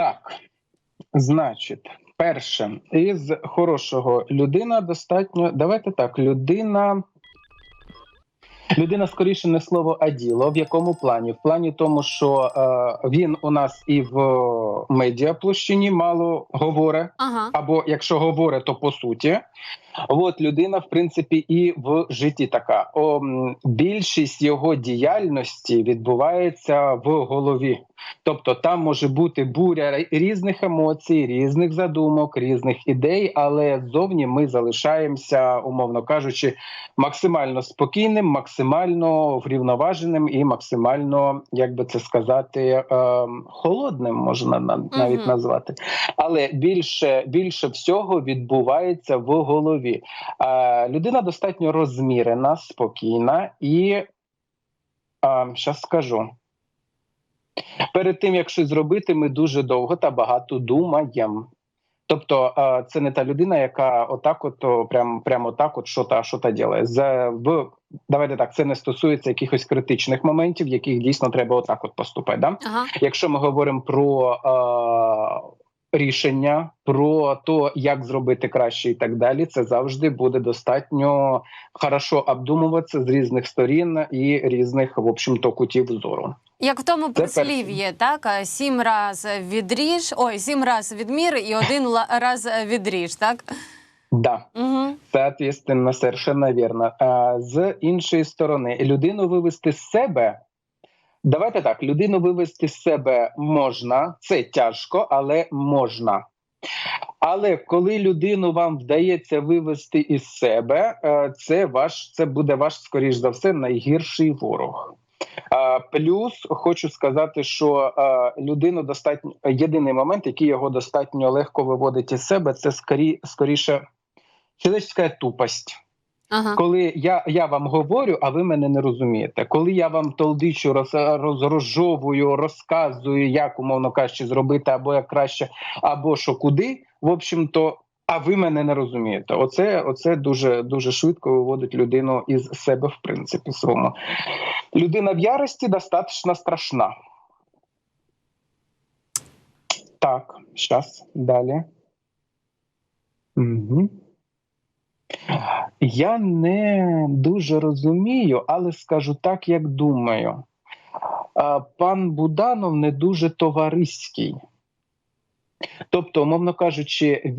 Так, значить, перше, із хорошого людина достатньо. Давайте так, людина. Людина скоріше не слово а діло. В якому плані? В плані тому, що е, він у нас і в медіаплощині мало говорить, Ага. або якщо говорить, то по суті. От людина, в принципі, і в житті така. О, більшість його діяльності відбувається в голові. Тобто там може бути буря різних емоцій, різних задумок, різних ідей, але ззовні ми залишаємося, умовно кажучи, максимально спокійним, максимально врівноваженим і максимально, як би це сказати, ем, холодним можна на- навіть назвати. Але більше, більше всього відбувається в голові. Е, людина достатньо розмірена, спокійна і зараз скажу. Перед тим як щось зробити, ми дуже довго та багато думаємо. Тобто, е, це не та людина, яка отак, от прям, прямо так, от що та що та ділає. За в давайте так, це не стосується якихось критичних моментів, яких дійсно треба отак от поступати. Да? Ага. Якщо ми говоримо про е, рішення, про то, як зробити краще і так далі, це завжди буде достатньо хорошо обдумуватися з різних сторін і різних, в общем-то, кутів зору. Як в тому прислів'ї, так? Сім раз відріж, ой, сім раз відмір і один раз відріж, так? Да. Угу. Соответственно, совершенно верно. А, з іншої сторони, людину вивести з себе. Давайте так: людину вивести з себе можна, це тяжко, але можна. Але коли людину вам вдається вивести із себе, е, це ваш це буде ваш, скоріш за все, найгірший ворог. Плюс хочу сказати, що е, людину достатньо єдиний момент, який його достатньо легко виводить із себе, це скорі, скоріше Человеческая тупость. Ага. Коли я, я вам говорю, а ви мене не розумієте. Коли я вам толдичу, роз, роз, розжовую, розказую, як умовно кажучи, зробити, або як краще, або що куди, в общем-то, а ви мене не розумієте. Оце, оце дуже дуже швидко виводить людину із себе, в принципі, своєму. Людина в ярості достатньо страшна. Так, зараз далі. Угу. Я не дуже розумію, але скажу так, як думаю. Пан Буданов не дуже товариський. Тобто, умовно кажучи,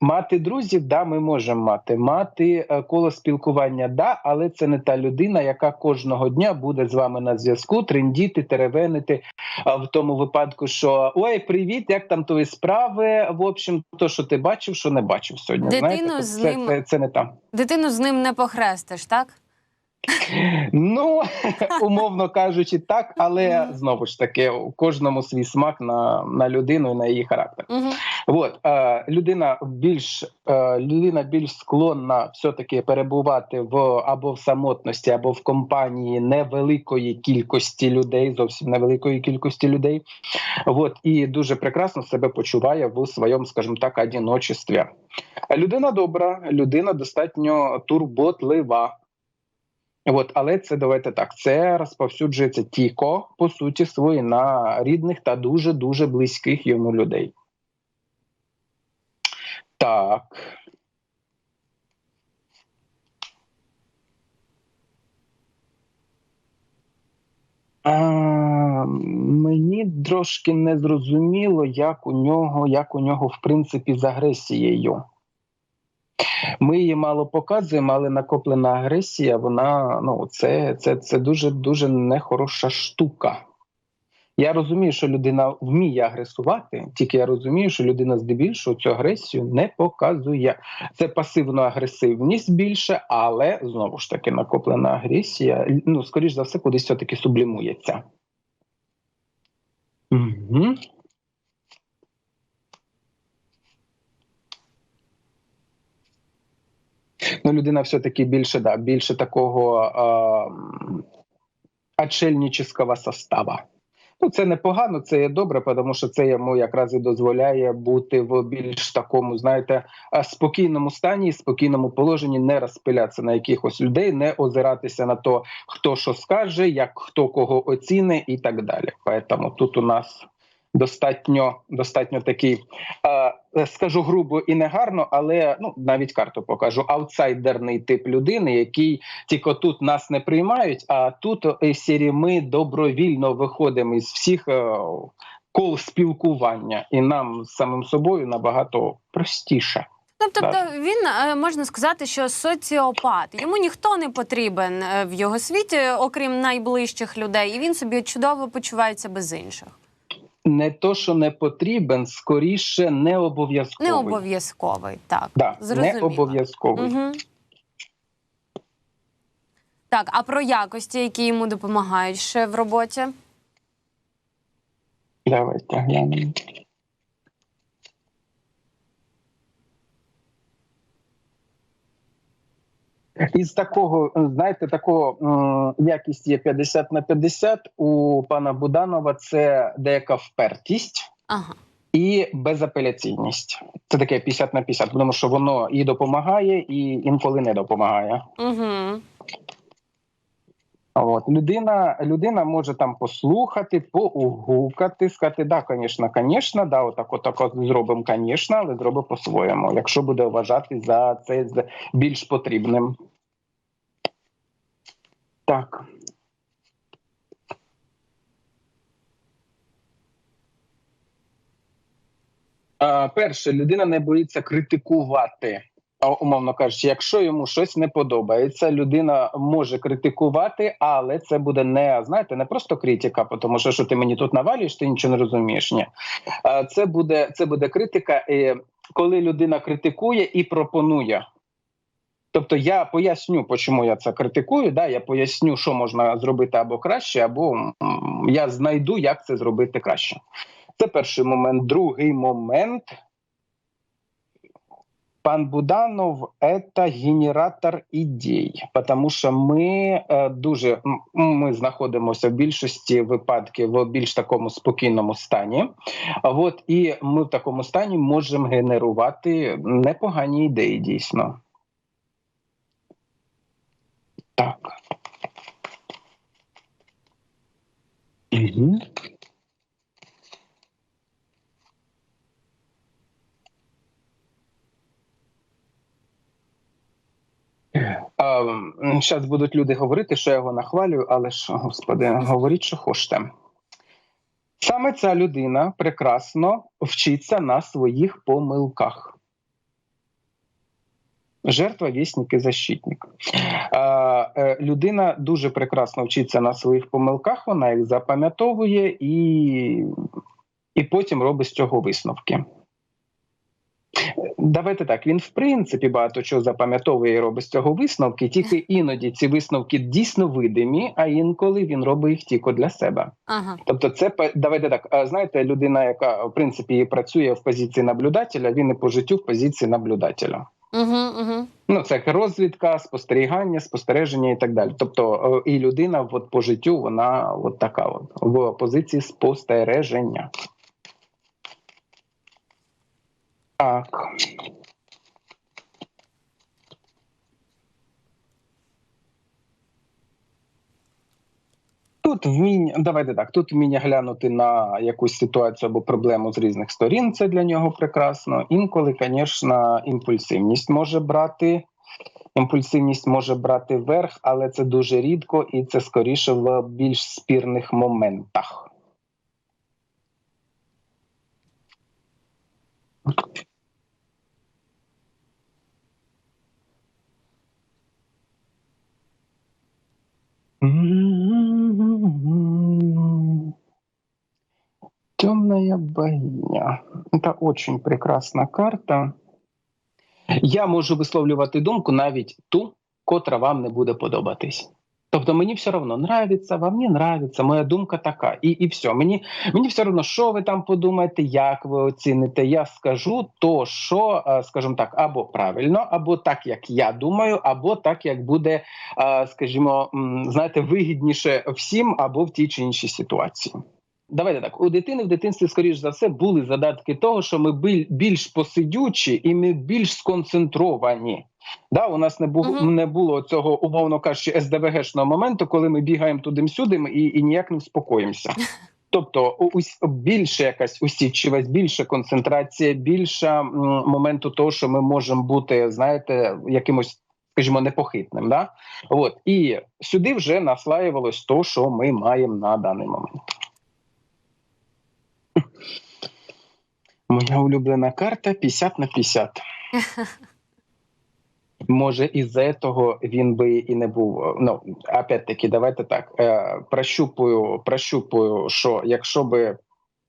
мати друзів, да, ми можемо мати. Мати е, коло спілкування, да, але це не та людина, яка кожного дня буде з вами на зв'язку, трендіти, теревенити в тому випадку, що ой, привіт, як там твої справи? В общем, то, що ти бачив, що не бачив сьогодні. Дитину Знаєте, з це, ним- це, це не там. Дитину з ним не похрестиш, так? Ну, умовно кажучи, так, але знову ж таки, у кожному свій смак на, на людину і на її характер. От е, людина більш е, людина більш склонна все-таки перебувати в або в самотності, або в компанії невеликої кількості людей, зовсім невеликої кількості людей. От і дуже прекрасно себе почуває в своєму, скажімо так, одиночестві. Людина добра, людина достатньо турботлива. От, але це давайте так. Це розповсюджується тільки по суті свої на рідних та дуже дуже близьких йому людей. Так. А, мені трошки не зрозуміло, як у нього, як у нього в принципі з агресією. Ми її мало показуємо, але накоплена агресія, вона ну це, це, це дуже дуже нехороша штука. Я розумію, що людина вміє агресувати, тільки я розумію, що людина здебільшого цю агресію не показує. Це пасивна агресивність більше, але знову ж таки накоплена агресія, ну скоріш за все, кудись все-таки сублімується. Угу. Ну, людина все-таки більше, да, більше такого е, отшельнического состава. Ну, це непогано, це є добре, тому що це йому якраз і дозволяє бути в більш такому, знаєте, спокійному стані, спокійному положенні, не розпилятися на якихось людей, не озиратися на то, хто що скаже, як хто кого оціни і так далі. Поэтому тут у нас достатньо, достатньо такий, е, скажу грубо і негарно, але ну навіть карту покажу. Аутсайдерний тип людини, який тільки тут нас не приймають, а тут е, сірі ми добровільно виходимо із всіх е, кол спілкування, і нам з самим собою набагато простіше. Ну, тобто Так. він е, можна сказати, що соціопат. Йому ніхто не потрібен е, в його світі, окрім найближчих людей, і він собі чудово почувається без інших. Не то, що не потрібен, скоріше не обов'язковий. Не обов'язковий, так. Да, не Зрозуміло. обов'язковий. Угу. Так, а про якості, які йому допомагають ще в роботі? Давайте глянемо. Із такого, знаєте, такого якість є 50 на 50 у пана Буданова. Це деяка впертість Ага. і безапеляційність. Це таке 50 на 50, тому що воно і допомагає, і інколи не допомагає. Угу. От людина, людина може там послухати, поугукати, сказати, да, звісно, звісно, да, отак, отак от зробимо, звісно, але зробимо по-своєму, якщо буде вважати за це більш потрібним. Так. Перше, людина не боїться критикувати. Умовно кажучи, якщо йому щось не подобається, людина може критикувати, але це буде не знаєте, не просто критика, тому що що ти мені тут навалюєш, ти нічого не розумієш. Ні, це буде це буде критика, коли людина критикує і пропонує. Тобто я поясню, чому я це критикую. Да, я поясню, що можна зробити або краще, або я знайду, як це зробити краще. Це перший момент. Другий момент. Пан Буданов это генератор ідей, тому що ми е, дуже ми знаходимося в більшості випадків в більш такому спокійному стані. От і ми в такому стані можемо генерувати непогані ідеї дійсно. Так. Угу. Зараз будуть люди говорити, що я його нахвалюю, але ж, господи, говоріть, що хочете. Саме ця людина прекрасно вчиться на своїх помилках. Жертва, вісник і защитник. Е, людина дуже прекрасно вчиться на своїх помилках, вона їх запам'ятовує і, і потім робить з цього висновки. Давайте так. Він в принципі багато чого запам'ятовує і робить з цього висновки, тільки іноді ці висновки дійсно видимі, а інколи він робить їх тільки для себе. Ага. Тобто, це давайте так. Знаєте, людина, яка в принципі працює в позиції наблюдателя, він і по життю в позиції наблюдателя. Угу, угу. Ну, це як розвідка, спостерігання, спостереження і так далі. Тобто, і людина от, по життю, вона от така от в позиції спостереження. Так. Тут вміння, давайте так. Тут вміння глянути на якусь ситуацію або проблему з різних сторін. Це для нього прекрасно. Інколи, звісно, імпульсивність може брати. Імпульсивність може брати верх, але це дуже рідко і це скоріше в більш спірних моментах. Темная богиня. Это очень прекрасна карта. Я можу висловлювати думку навіть ту, котра вам не буде подобатись. Тобто мені все одно нравиться, вам не нравиться, моя думка така, і, і все. Мені, мені все одно, що ви там подумаєте, як ви оціните. Я скажу то, що, е, скажімо так, або правильно, або так, як я думаю, або так, як буде, е, скажімо, знаєте, вигідніше всім або в тій чи іншій ситуації. Давайте так. У дитини в дитинстві, скоріш за все, були задатки того, що ми більш посидючі і ми більш сконцентровані. Да, у нас не було Мгм. не було цього, умовно кажучи, СДВГшного моменту, коли ми бігаємо туди-сюди і, і ніяк не вспокоїмося. Тобто, більше якась усідчивість, більша концентрація, більша м, моменту того, що ми можемо бути, знаєте, якимось, скажімо, непохитним. Да? От і сюди вже наслаювалось то, що ми маємо на даний момент. Моя улюблена карта 50 на 50. Може, із-за того він би і не був. Ну опять-таки, давайте так. Е, прощупую, прощупую, що якщо би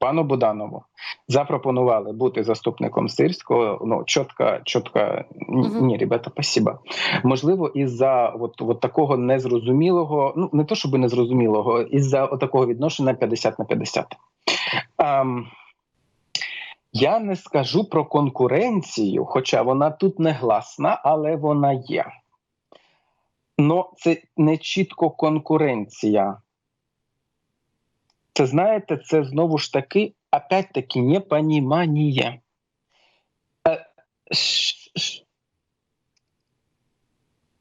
пану Буданову запропонували бути заступником сирського, ну чітко, чітко н- Мгм. ні, ребята, спасибо. Можливо, із-за от, от такого незрозумілого, ну не то щоб незрозумілого, із-за такого відношення 50 на 50. Ам, я не скажу про конкуренцію, хоча вона тут не гласна, але вона є. Но це не чітко конкуренція. Це знаєте, це знову ж таки, опять-таки, непонімання. Е,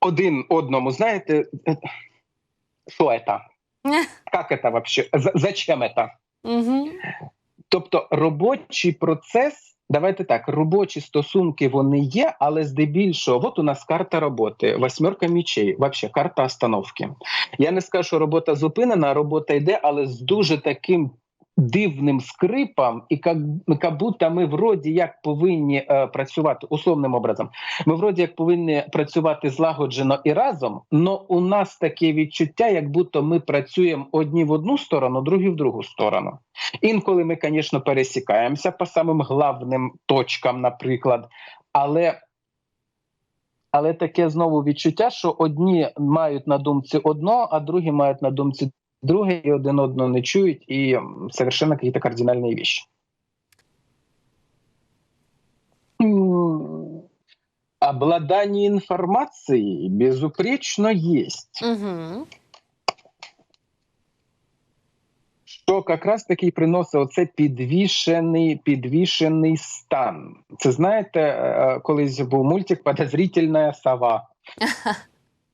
Один одному, знаєте, е, що це? Як це вообще? Зачем це? Угу. Тобто робочий процес, давайте так, робочі стосунки вони є, але здебільшого, от у нас карта роботи, восьмерка мічей, вообще карта остановки. Я не скажу, що робота зупинена, робота йде, але з дуже таким. Дивним скрипом, і як, як будто ми вроді як повинні е, працювати условним образом. Ми вроді як повинні працювати злагоджено і разом, але у нас таке відчуття, як будто ми працюємо одні в одну сторону, другі в другу сторону. Інколи ми, звісно, пересікаємося по самим главним точкам, наприклад, але, але таке знову відчуття, що одні мають на думці одно, а другі мають на думці друге, і один одного не чують, і совершенно якісь кардинальні вещи. М, Обладание информацией безупречно есть. Угу. що якраз таки приносить оце підвішений, підвішений стан. Це знаєте, е, колись був мультик «Подозрительна сова.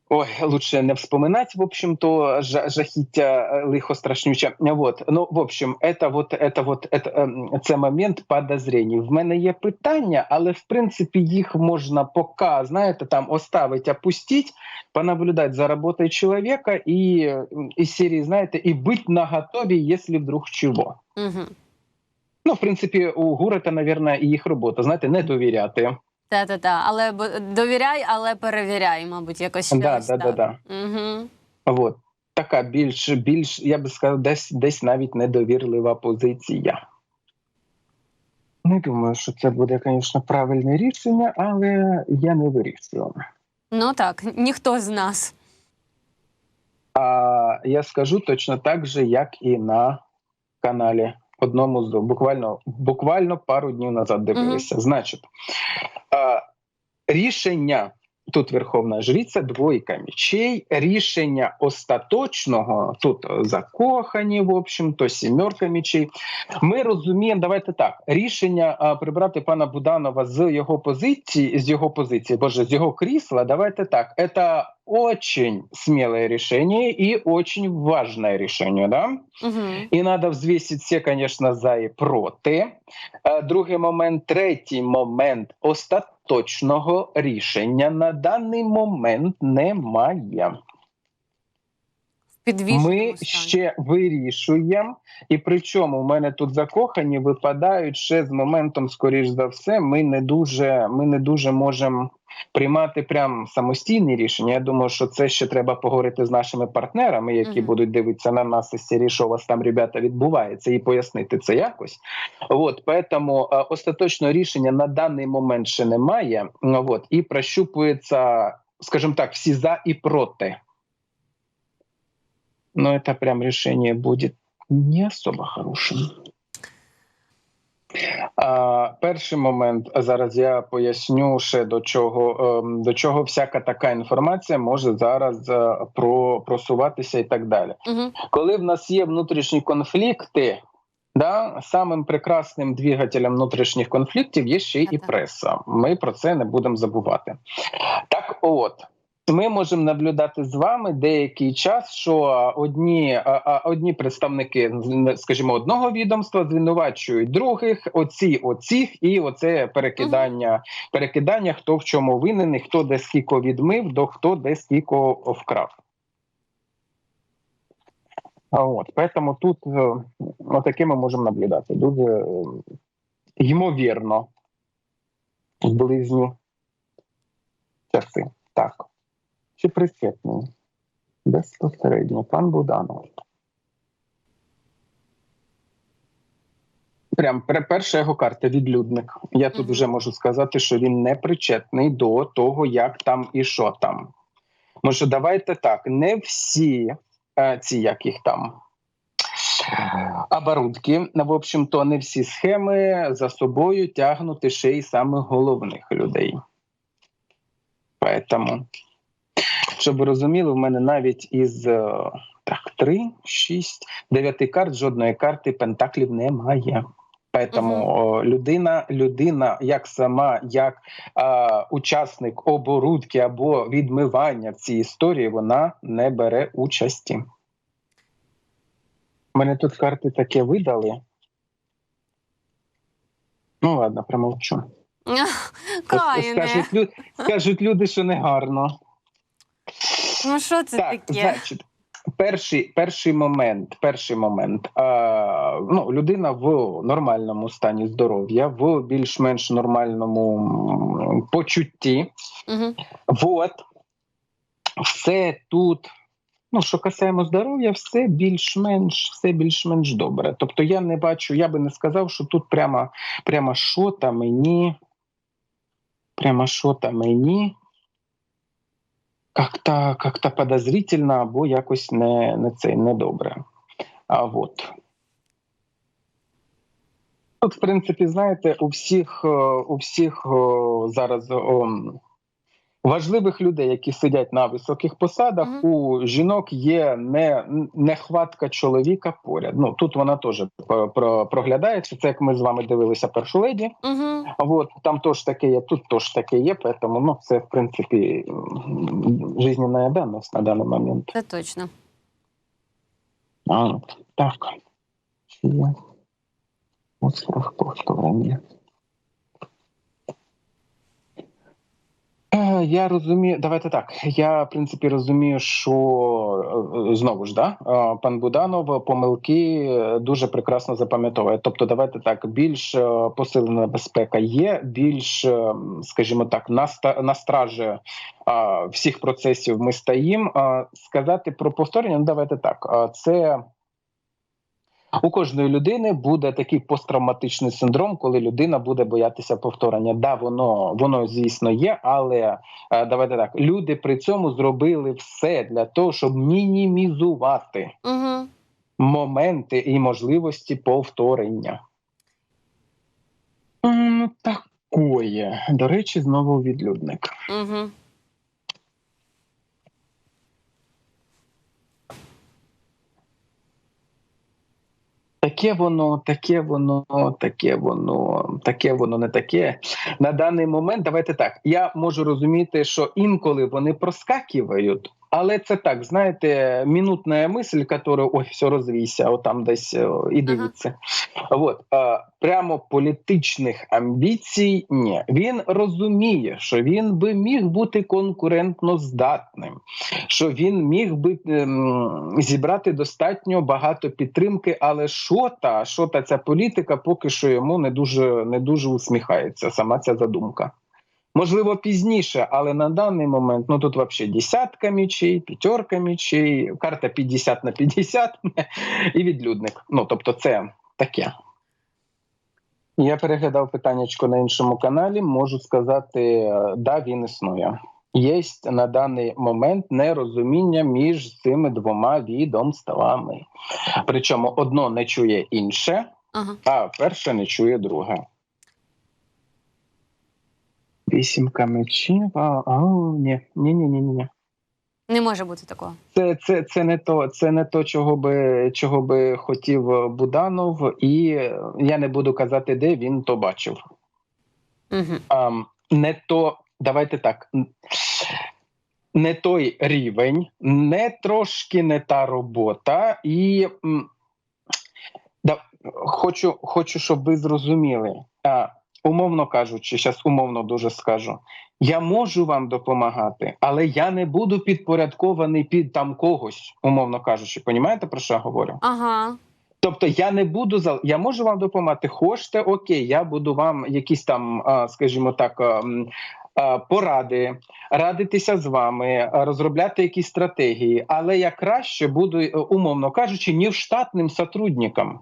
Ой, лучше не вспоминать, в общем-то, жа- жахіття е, лихо страшнюче. Вот. Ну, в общем, это вот, это вот, это, ем, це момент подозрень. В мене є питання, але в принципі їх можна поки, знаєте, там оставить, опустить, понаблюдать за работой человека и м, из серии, знаете, и быть наготове, если вдруг чего. Угу. Ну, в принципі, у Гурета, наверное, і їх робота, знаєте, не довіряти. Та-та-та. Але довіряй, але перевіряй, мабуть, якось Да, да, так. да, да. Угу. Вот. Така більш, більш, я би сказав, десь, десь навіть недовірлива позиція. Не думаю, що це буде, звісно, правильне рішення, але я не вирішую. Ну так, ніхто з нас. А я скажу точно так же, як і на каналі. Одному з буквально буквально пару днів назад дивилися. Значить, а, рішення тут Верховна Жриця, двойка мечей, рішення остаточного тут закохані, в общем, то сімерка мечей. Ми розуміємо, давайте так. Рішення а, прибрати пана Буданова з його позиції, з його позиції, боже, з його крісла. Давайте так. Это очень смелое решение и очень важное решение, да? Угу. І треба взвісити все, звісно, за і проти. Е, Другий момент, третій момент остаточного рішення на даний момент немає. Ми ще вирішуємо, і причому в мене тут закохані випадають ще з моментом, скоріш за все, ми не дуже, ми не дуже можемо приймати прям самостійні рішення. Я думаю, що це ще треба поговорити з нашими партнерами, які Мгм. будуть дивитися на нас із серії, що у вас там, ребята, відбувається, і пояснити це якось. От поэтому е, остаточного рішення на даний момент ще немає. От, і прощупується, скажімо так, всі за і проти. Но это прям решение будет не особо хорошим. А, перший момент зараз я поясню ще до чого ем, до чого всяка така інформація може зараз е, про просуватися і так далі. Угу. Коли в нас є внутрішні конфлікти, да, самим прекрасним двигателем внутрішніх конфліктів є ще й і преса. Ми про це не будемо забувати. Так, от Ми можемо наблюдати з вами деякий час, що одні, одні представники, скажімо, одного відомства звинувачують других, оці оцих, і оце перекидання, перекидання, хто в чому винен, і хто де скільки відмив, до хто де скільки вкрав. От, поэтому тут е, отаке ми можемо наблюдати. Дуже е, ймовірно в близні часи. Так. Чи присвятний? Безпосередньо. Пан Буданов. Прям перша його карта відлюдник. Я тут вже можу сказати, що він не причетний до того, як там і що там. Може, давайте так, не всі е, ці як їх там. Оборудки, в общем-то, не всі схеми за собою тягнути ще й самих головних людей. Поэтому, щоб ви розуміли, в мене навіть із е, так, 3, 6, 9 карт жодної карти пентаклів немає. Поэтому о, людина, людина, як сама, як е, учасник оборудки або відмивання в цій історії, вона не бере участі. Мене тут карти таке видали. Ну ладно, промовчу. Скажуть, лю... Скажуть люди, що не гарно. Ну що це Так, таке? значить, перший, перший момент, перший момент. А, ну, людина в нормальному стані здоров'я, в більш-менш нормальному почутті. Угу. Вот. Все тут. Ну, що касаємо здоров'я, все більш-менш, все більш-менш добре. Тобто я не бачу, я би не сказав, що тут прямо, прямо що та мені, прямо що та мені как-то, как-то подозрительно або якось не, не це недобре. А от. Тут, в принципі, знаєте, у всіх, е, у всіх зараз о, важливих людей, які сидять на високих посадах, Мгм. у жінок є не, нехватка чоловіка поряд. Ну тут вона теж про- про- проглядається. Це як ми з вами дивилися першу леді. Угу. А Вот, там теж таке є, тут теж таке є, поэтому, ну, це, в принципі, м, жизненная данность на даний момент. Це точно. А, так. Остров повторення? Е, Я розумію, давайте так. Я в принципі розумію, що е, знову ж да, е, пан Буданов помилки е, дуже прекрасно запам'ятовує. Тобто, давайте так, більш е, посилена безпека є, більш, е, скажімо так, на, ста- на стражі е, всіх процесів ми стоїмо. Е, Сказати про повторення, ну давайте так. е, Це у кожної людини буде такий посттравматичний синдром, коли людина буде боятися повторення. Да, воно воно звісно є, але е, давайте так. Люди при цьому зробили все для того, щоб мінімізувати Угу. моменти і можливості повторення. Такое. До речі, знову відлюдник. Угу. Таке воно, таке воно, таке воно, таке воно не таке. На даний момент давайте так. Я можу розуміти, що інколи вони проскакують, але це так, знаєте, минутна мисль, яка ой, все розвійся, отам десь о, і дивиться. От е, прямо політичних амбіцій ні. Він розуміє, що він би міг бути конкурентно здатним, що він міг би ем, зібрати достатньо багато підтримки, але що та, що та ця політика поки що йому не дуже не дуже усміхається. Сама ця задумка. Можливо, пізніше, але на даний момент ну тут взагалі десятка мічей, п'ятерка мічей, карта 50 на 50 і відлюдник. Ну тобто, це таке. Я переглядав питаннячко на іншому каналі. Можу сказати, да, він існує. Є на даний момент нерозуміння між цими двома відомствами. Причому одно не чує інше, Ага. а перше не чує друге. Вісімка мечів. А, а, ні, ні, ні, ні, ні. Не може бути такого. Це, це, це не то, це не то, чого би чого би хотів Буданов, і я не буду казати, де він то бачив. Угу. А, не то, давайте так. не той рівень, не трошки не та робота, і да, хочу, хочу, щоб ви зрозуміли. А, умовно кажучи, зараз умовно дуже скажу. Я можу вам допомагати, але я не буду підпорядкований під там когось, умовно кажучи. Понімаєте, про що я говорю? Ага. Тобто я не буду за я можу вам допомагати. Хочете, окей, я буду вам якісь там, скажімо так, поради, радитися з вами, розробляти якісь стратегії, але я краще буду, е, умовно кажучи, ні в штатним сотрудникам.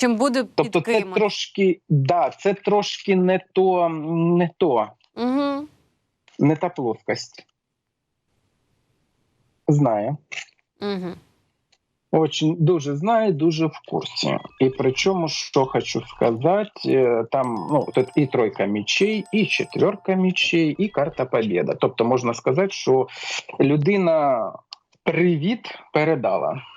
Чим буде під Тобто, це трошки да, це трошки не то, не то, Угу. не та плоскость. Знаю. Угу. Очень дуже знаю, дуже в курсі. І причому, що хочу сказати, е, там ну тут і тройка мечей, і четверка мечей, і карта Побєда. Тобто можна сказати, що людина привіт передала.